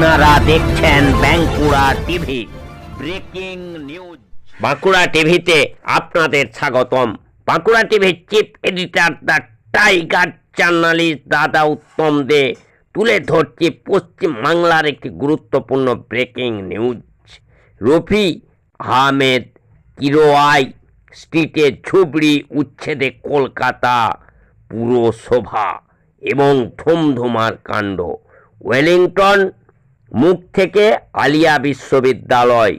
আপনারা দেখছেন Bankura TV. Breaking news. Bankura টিভিতে আপনাদের স্বাগতম। বাঁকুড়া টিভির chief editor the tiger journalist দাদা উত্তম দে তুলে ধরছে পশ্চিম বাংলার একটি গুরুত্বপূর্ণ ব্রেকিং নিউজ। রফি আহমেদ কিরোয়াই স্ট্রিটে ঝুবড়ি উচ্ছেদে কলকাতা পুরসভা এবং ধুমধুমার কাণ্ড। ওয়েলিংটন মুখ থেকে আলিয়া বিশ্ববিদ্যালয়,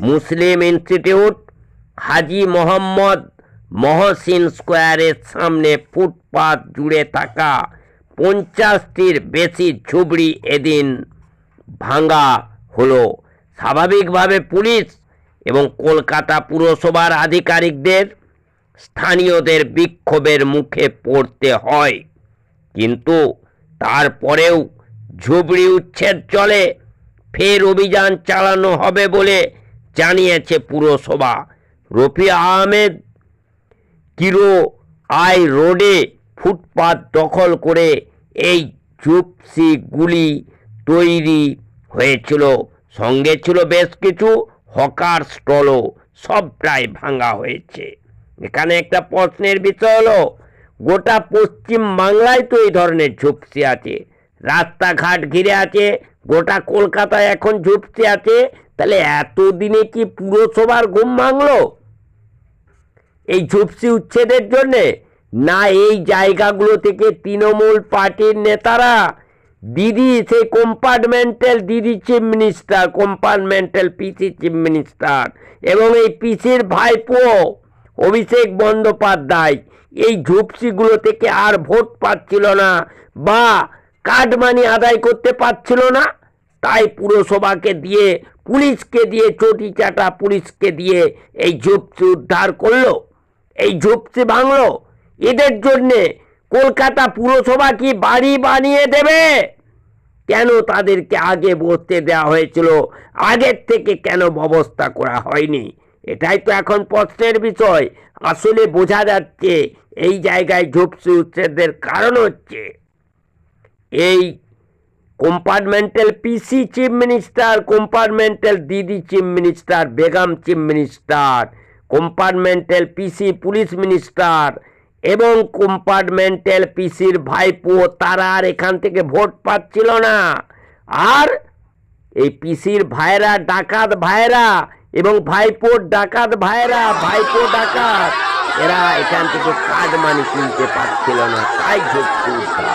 মুসলিম ইনস্টিটিউট, হাজি মোহাম্মদ মহসিন স্কোয়ারের সামনে ফুটপাত জুড়ে থাকা পঞ্চাশটির বেশি ঝুবড়ি এদিন ভাঙা হলো। স্বাভাবিকভাবে পুলিশ এবং কলকাতা পুরসভার আধিকারিকদের, স্থানীয়দের বিক্ষোভের মুখে পড়তে হয়। কিন্তু তারপরেও ঝুবড়ি উচ্ছেদ চলে ফের অভিযান চালানো হবে বলে জানিয়েছে পুরসভা। রফি আহমেদ, কিরো আই রোডে ফুটপাত দখল করে এই ঝুপসিগুলি তৈরি হয়েছিল। সঙ্গে ছিল বেশ কিছু হকার স্টলও সবটাই ভাঙা হয়েছে। এখানে একটা প্রশ্নের বিষয় হলো, গোটা পশ্চিম বাংলায় তো এই ধরনের ঝুপসি আছে, রাস্তাঘাট ঘিরে আছে গোটা কলকাতায় এখন ঝুপসি আছে, তাহলে এতদিনে কি পুরসভার ঘুম ভাঙলো? এই ঝুপসি উচ্ছেদের জন্যে? না এই জায়গাগুলো থেকে তৃণমূল পার্টির নেতারা দিদি সেই কম্পার্টমেন্টাল দিদি চিফ মিনিস্টার, কম্পার্টমেন্টাল পিসি চিফ মিনিস্টার এবং এই পিসির ভাইপো অভিষেক বন্দ্যোপাধ্যায়, এই ঝুপসিগুলো থেকে আর ভোট পাচ্ছিল না বা কাটমানি আদায় করতে পারছিল না। তাই পুরসভাকে দিয়ে, পুলিশকে দিয়ে, চটি চাটা পুলিশকে দিয়ে এই ঝুপসি উদ্ধার করল। এই ঝুপসি ভাঙলো। এদের জন্যে কলকাতা পুরসভা কি বাড়ি বানিয়ে দেবে? কেন তাদেরকে আগে বসতে দেওয়া হয়েছিল? আগের থেকে কেন ব্যবস্থা করা হয়নি? এটাই তো এখন প্রশ্নের বিষয়। আসলে বোঝা যাচ্ছে এই জায়গায় ঝুপসি উচ্ছেদের কারণ হচ্ছে। এই কম্পার্টমেন্টাল পিসি চিফ মিনিস্টার কম্পার্টমেন্টাল দিদি চিফ মিনিস্টার বেগম চিফ মিনিস্টার কম্পার্টমেন্টাল পিসি পুলিশ মিনিস্টার এবং কম্পার্টমেন্টাল পিসির ভাইপো তারা আর এখান থেকে ভোট পাচ্ছিল না। আর এই পিসির ভাইরা ডাকাত ভাইরা এবং ভাইপোর ডাকাত ভাইরা ভাইপো ডাকাত, এরা এখান থেকে কাজ মানি কিনতে পারছিল না। তাই উঠা